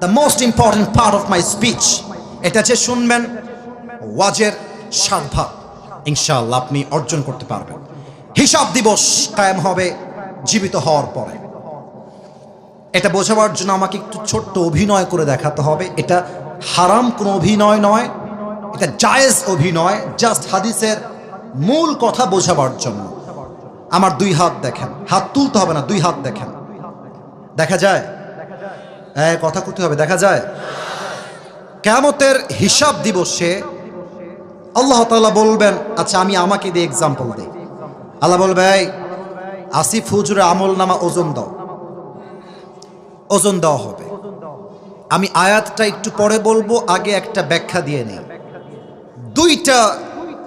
The most important part of my speech এটা যে শুনবেন, ওয়াজের ভাগ ইনশাআল্লাহ আপনি অর্জন করতে পারবেন। হিসাব দিবস কায়েম হবে জীবিত হওয়ার পরে। এটা বোঝাবার জন্য আমাকে একটু ছোট্ট অভিনয় করে দেখাতে হবে। এটা হারাম কোনো অভিনয় নয়। এটা জায়েজ অভিনয়, জাস্ট হাদিসের মূল কথা বোঝাবার জন্য। আমার দুই হাত দেখেন। হাত তুলতে হবে না, দুই হাত দেখেন। দেখা যায় হ্যাঁ কথা করতে হবে, দেখা যায়। কেমতের হিসাব দিবসে আল্লাহ তাআলা বলবেন আচ্ছা আমি আমাকে দিয়ে এক্সাম্পল দিই। আল্লাহ বলবে আসিফ হুজুরের আমল নামা ওজন দাও। ওজন দেওয়া হবে। আমি আয়াতটা একটু পরে বলব, আগে একটা ব্যাখ্যা দিয়ে নেই। দুইটা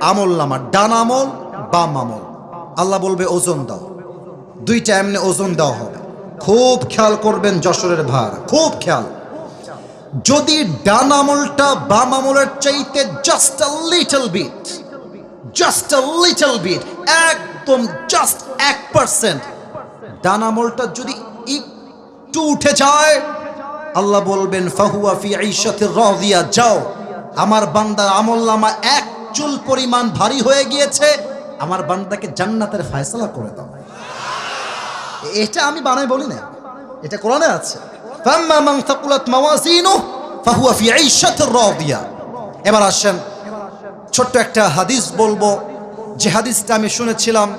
আমল নামা, ডান আমল, বাম আমল। আল্লাহ বলবে, ওজন দাও। দুইটা এমনি ওজন দেওয়া হবে। খুব খেয়াল করবেন যশোরের ভার, খুব খেয়াল। যদি ডান আমলটা বাম আমলের চাইতে just a little bit just a little bit একদম জাস্ট এক পার্সেন্ট ডান আমলটা যদি একটু উঠে যায়, আল্লাহ বলবেন, ফাহুয়া ফি ঈশাতির রাদিয়া যাও। আমার বান্দার আমল নামা এক চুল পরিমাণ ভারী হয়ে গিয়েছে, আমার বান্দাকে জান্নাতের ফয়সালা করে দাও। এটা আমি বানাই বলি না এটা কোরআনে আছে। এবার আসেন, ছোট্ট একটা হাদিস বলব। যে হাদিসটা আমি শুনেছিলাম,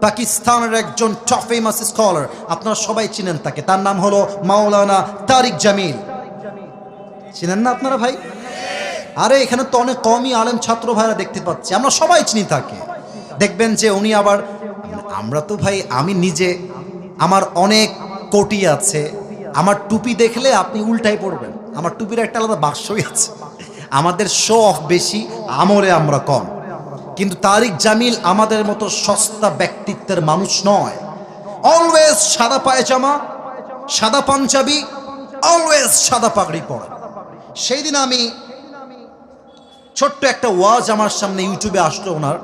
পাকিস্তানের একজন টপ ফেমাস স্কলার আপনারা সবাই চিনেন তাকে। তার নাম হলো মাওলানা তারিক জামিল। চিনেন না আপনারা ভাই? আরে, এখানে তো অনেক কমই আলেম ছাত্র ভাইরা দেখতে পাচ্ছি। আমরা সবাই চিনি তাকে। দেখবেন যে উনি আবার আমরা তো ভাই, আমি নিজে, আমার অনেক কোটি আছে। আমার টুপি দেখলে আপনি উল্টাই পড়বেন। আমার টুপির একটা আলাদা বাক্সই আছে। আমাদের শো অফ বেশি আমরে আমরা কম। কিন্তু তারিক জামিল আমাদের মতো সস্তা ব্যক্তিত্বের মানুষ নয়। অলওয়েজ সাদা পায়জামা, সাদা পাঞ্জাবি অলওয়েজ সাদা পাগড়ি পরা। সেই দিন আমি ছোট্ট একটা ওয়াজ আমার সামনে ইউটিউবে আসলো ওনার।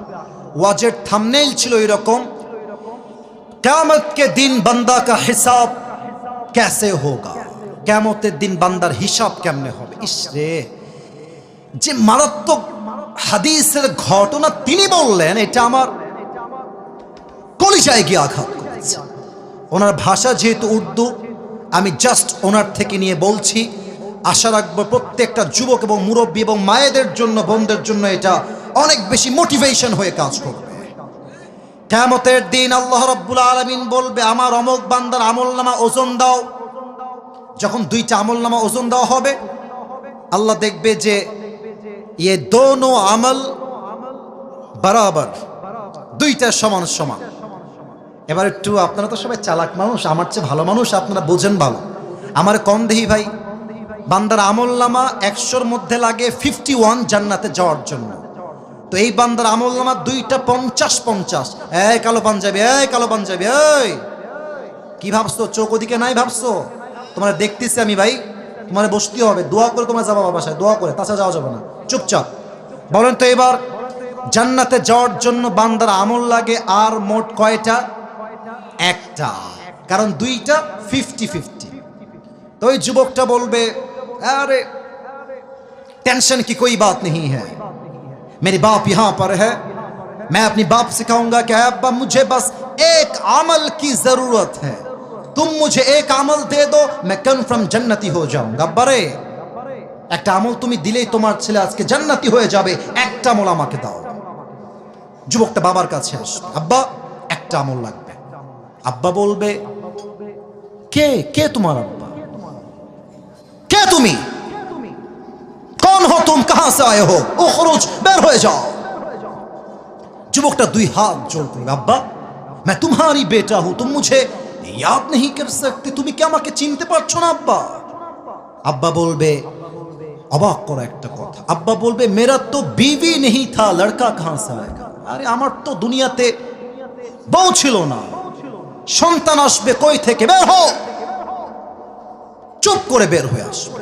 ওয়াজের থামনেইল ছিল এরকম ক্যামত কে দিন বান্দা কা হিসাব कैसे होगा কেমতের দিন বান্দার হিসাব কেমনে হবে ইসরে যে মারাত্মক হাদিসের ঘটনা তিনি বললেন এটা আমার কলিজায় গিয়ে আঘাত করেছে ওনার ভাষা যেহেতু উর্দু আমি জাস্ট ওনার থেকে নিয়ে বলছি আশা রাখবো প্রত্যেকটা যুবক এবং মুরব্বী এবং মায়েদের জন্য বোনদের জন্য এটা অনেক বেশি মোটিভেশন হয়ে কাজ করবে কেমতের দিন আল্লাহ রব্বুল আলমিন বলবে, আমার অমক বান্দার আমল নামা ওজন দাও। যখন দুইটা আমল নামা ওজন দেওয়া হবে, আল্লাহ দেখবে যে ইয়ে দোনো আমল বরাবর, দুইটা সমান সমান। এবার একটু আপনারা তো সবাই চালাক মানুষ, আমার চেয়ে ভালো মানুষ, আপনারা বোঝেন ভালো। আমার কম দেহি ভাই, বান্দার আমল নামা একশোর মধ্যে লাগে ফিফটি ওয়ান জান্নাতে যাওয়ার জন্য। তো এই বান্দার আমল নামা দুইটা পঞ্চাশ পঞ্চাশ। এই কালো পাঞ্জাবি, এই কালো পাঞ্জাবি, এই। কি ভাবছ? চোখ ওদিকে নাই ভাবছ? তোমার দেখতেছি আমি ভাই। তোমার বসতে হবে। দোয়া করে তোমার যাবা বাসায় দোয়া করে। তাছাড়া যাওয়া যাবে না। চুপচাপ। বলেন তো এবার, জান্নাতে যাওয়ার জন্য বান্দার আমল লাগে আর মোট কয়টা? একটা। কারণ দুইটা ফিফটি ফিফটি তো ওই যুবকটা বলবে, আরে টেনশন কি কই বাত নেই হ্যাঁ। میرے باپ یہاں پر ہے۔ میں اپنی باپ سے کہوں گا کہ ابا، مجھے بس ایک عمل کی ضرورت ہے۔ تم مجھے ایک عمل دے دو، میں کنفرم جنتی ہو جاؤں گا۔ برے একটা আমল তুমি দিলেই তোমার ছেলে আজকে জান্নাতি হয়ে যাবে جو وقت بابار کا যুবকটা বাবার ابا، ایک عمل لگ بے ابا بول بے কে কে তোমার ابا؟ কে تمہیں؟ کون ہو تم؟ कहां से आए हो ओ खरोज বের হয়ে যাও যুবকটা দুই হাত জোর করে আব্বা मैं तुम्हारी बेटा हूं तुम मुझे याद नहीं कर सकते তুমি কি আমাকে চিনতে পারছো না আব্বা আব্বা বলবে অবাক করা একটা কথা আব্বা বলবে মেরা তো বিবি নেই থা লড়কা কাহাं से आएगा আরে আমার তো দুনিয়াতে বউ ছিল না সন্তান আসবে কই থেকে বের হও চুপ করে বের হয়ে আসবে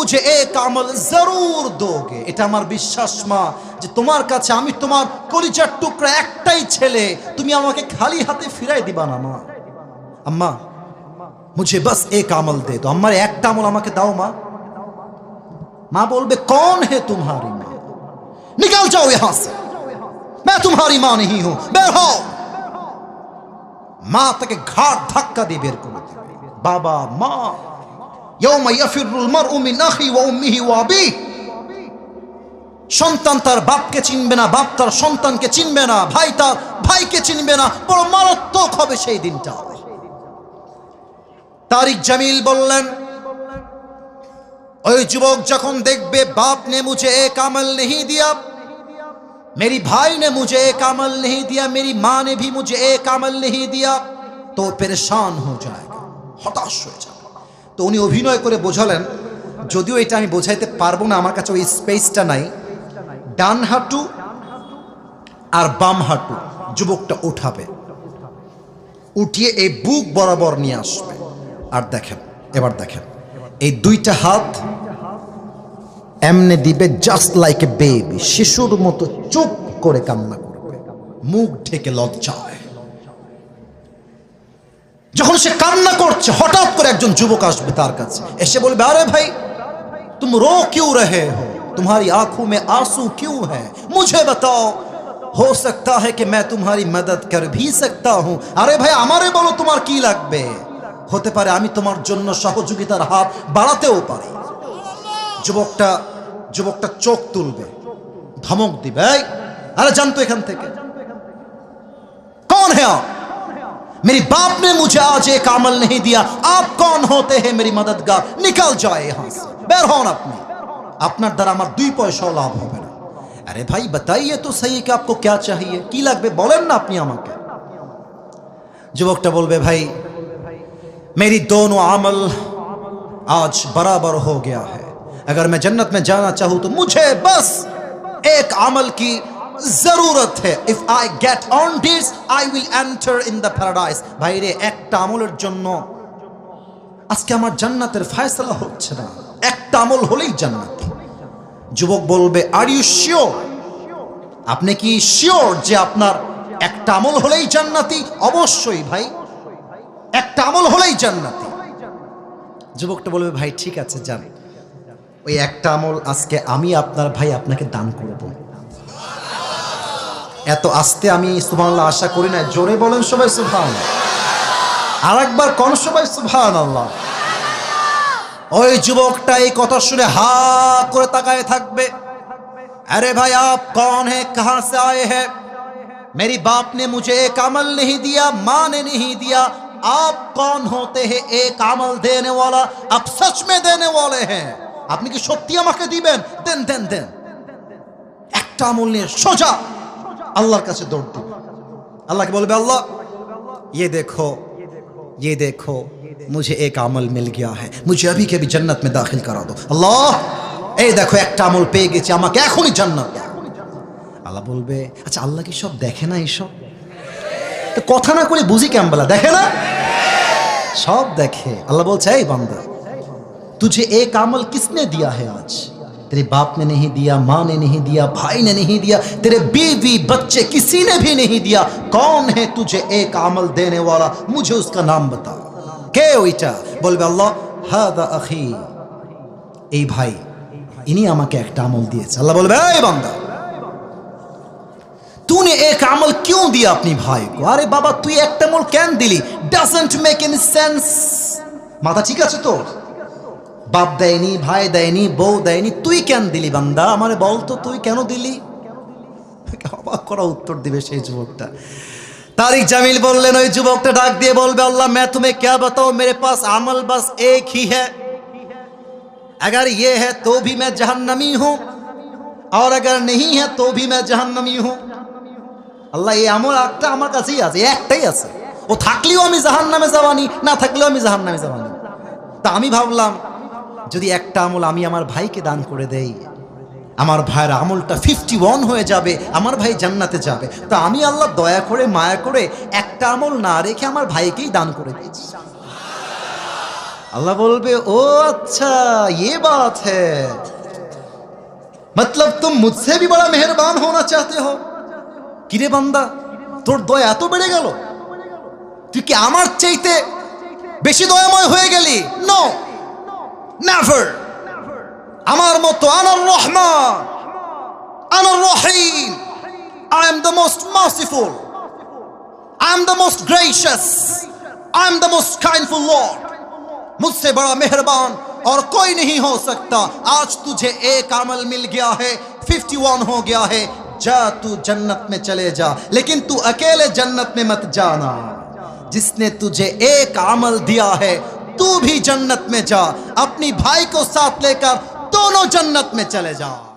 মুঝে এক আমল জরুর দোগে এটা আমার বিশ্বাস মা যে তোমার কাছে আমি তোমার কলিজার টুকরা একটাই ছেলে তুমি আমাকে খালি হাতে ফিরাই দিবা না মা আম্মা মুঝে বাস এক আমল দে তো আমার একটা আমল আমাকে দাও মা মা বলবে कौन है तुम्हारी माँ निकल जाओ यहां से मैं तुम्हारी माँ नहीं हूं বের হও মা তাকে ঘাট ধাক্কা দিয়ে বের করে দেবে বাবা মা সন্তান তার বাপকে চিনবে না বাপ তার সন্তানকে চিনবে না ভাই তার ভাইকে চিনবে না বড় মারাত্মক হবে সেই দিনটা তারিক জামিল বললেন ওই যুবক যখন দেখবে বাপ ने मुझे एक अमल नहीं दिया मेरी भाई ने मुझे एक अमल नहीं दिया मेरी माँ ने भी मुझे एक अमल नहीं दिया तो परेशान हो जाएगा হতাশ হয়ে যাবে তো উনি অভিনয় করে বোঝালেন, যদিও এটা আমি বোঝাইতে পারব না, আমার কাছে ওই স্পেসটা নাই। ডান হাঁটু আর বাম হাঁটু, যুবকটা উঠাবে। উঠিয়ে এই বুক বরাবর নিয়ে আসবে। আর দেখেন, এবার দেখেন, এই দুইটা হাত এমনে দিবে জাস্ট লাইক এ বেবি শিশুর মতো চুপ করে কান্না করবে। মুখ ঢেকে লজ্জায়। যখন সে কান্না করছে হঠাৎ করে একজন যুবক আসবে তার কাছে এসে বলবে আরে ভাই तुम रो क्यों रहे हो तुम्हारी आंखों में आंसू क्यों है मुझे बताओ हो सकता है कि मैं तुम्हारी मदद कर भी सकता हूं আরে ভাই আমারে বলো তোমার কি লাগবে হতে পারে আমি তোমার জন্য সহযোগিতার হাত বাড়াতেও পারি যুবকটা যুবকটা চোখ তুলবে ধমক দিবে এই, আরে জানতো এখান থেকে कौन है میری باپ نے مجھے آج ایک عمل نہیں دیا۔ آپ کون ہوتے ہیں میری مددگار؟ نکل جائے یہاں سے۔ بیر ہون اپنی۔ اپنا درامر دوی پوش ہو لاب ہو بینا ارے بھائی، بتائیے تو صحیح کہ آپ کو کیا چاہیے؟ کی لگ بے؟ بولن نا اپنی বলেন کے جو وقت بول بے بھائی، میری دونوں عمل آج برابر ہو گیا ہے۔ اگر میں جنت میں جانا چاہوں تو مجھے بس ایک عمل کی জরুরত হে। If I get on this I will enter in the paradise ভাইরে, একটা আমলের জন্য আজকে আমার জান্নাতের ফায়সলা হচ্ছে না। একটা আমল হলেই জান্নাত। যুবক বলবে আর ইউ শিওর আপনি কি শিওর যে আপনার একটা আমল হলেই জান্নাতি? অবশ্যই ভাই। একটা আমল হলেই জান্নাতি। যুবকটা বলবে, ভাই, ঠিক আছে জান ওই একটা আমল আজকে আমি আপনার ভাই আপনাকে দান করব। এত আস্তে আমি সুবহানাল্লাহ আশা করি না জোরে বলেন সবাই সুবহান আর একবার কোন সবাই সুবহান আল্লাহ ওই যুবকটা এই কথা শুনে হা করে তাকায় থাকবে अरे भाई आप कौन है कहां से आए हैं मेरी बाप ने मुझे एक अमल नहीं दिया माँ ने नहीं दिया आप कौन होते हैं एक अमल देने वाला आप सच में देने वाले हैं আপনি কি সত্যি আমাকে দিবেন দেন দেন দেন একটা আমল নিয়ে সোজা আল্লাহর কাছে দৌড় দিবে আল্লাহকে বলবে আল্লাহ ये देखो ये देखो मुझे एक अमल मिल गया है मुझे अभी के अभी जन्नत में दाखिल करा दो अल्लाह এই দেখো একটা আমল পেয়ে গেছি আমাকে এখনই জান্নাত দাও। আল্লাহ বলবে আচ্ছা আল্লাহ কি সব দেখে না এইসব তো কথা না করে বুঝি কেমবেলা দেখে না সব দেখে আল্লাহ বলছে এই বান্দা तुझे एक अमल किसने दिया है आज तेरे बाप ने नहीं दिया माँ ने नहीं दिया भाई ने नहीं दिया तेरे बीवी बच्चे किसी ने भी नहीं दिया कौन है तुझे एक अमल देने वाला मुझे उसका नाम बता কে ওইটা বলবে আল্লাহ হাদা আখি এই ভাই ইনি আমাকে একটা আমল দিয়েছে আল্লাহ বলবে এই বান্দা तूने एक अमल क्यों दिया अपनी भाई को अरे बाबा তুই একটা আমল কেন দিলি ডাজন্ট মেক এনি সেন্স মাথা ঠিক আছে তোর বাপ দেয়নি ভাই দেয়নি বউ দেয়নি তুই কেন দিলি বান্দা আমারে বল তো তুই কেন দিলি অবাক করা উত্তর দিবে সেই যুবকটা तारिक जमील बोललेन ওই যুবকটা ডাক দিয়ে বলবে अल्लाह मैं तुम्हें क्या बताऊं मेरे पास अमल बस एक ही है अगर ये है तो भी मैं जहन्नमी हूं और अगर नहीं है तो भी मैं जहन्नमी हूं আল্লাহ এই আমল একটা আমার কাছেই আছে এই একটাই আছে ও থাকলেও আমি জাহান নামে যাবানি না থাকলেও আমি জাহান নামে যাবানি তা আমি ভাবলাম যদি একটা আমল আমি আমার ভাইকে দান করে দেই, আমার ভাইয়ের আমলটা ফিফটি ওয়ান হয়ে যাবে, আমার ভাই জান্নাতে যাবে, তো আমি আল্লাহ দয়া করে, মায়া করে একটা আমল না রেখে আমার ভাইকেই দান করে দিয়েছি। আল্লাহ বলবে, ও আচ্ছা ইয়ে বাত হ্যাঁ। মতলব তুম মুঝসে ভি বড় মেহরবান হোনা চাহতে হো। কিরে বান্দা, তোর দয়া এত বেড়ে গেল? তুই কি আমার চাইতে বেশি দয়াময় হয়ে গেলি? নো নেভার আমার মতো আনার রহমান، আনার রহিম। I am the most merciful. I am the most gracious. I am the most kindful lord. لارڈ مجھ سے بڑا مہربان اور کوئی نہیں ہو سکتا۔ آج تجھے ایک عمل مل گیا ہے ففٹی ون ہو گیا ہے۔ جا تو جنت میں چلے جا، لیکن تو اکیلے جنت میں مت جانا۔ جس نے تجھے ایک عمل دیا ہے تو بھی جنت میں جا، اپنی بھائی کو ساتھ لے کر دونوں جنت میں چلے جاؤ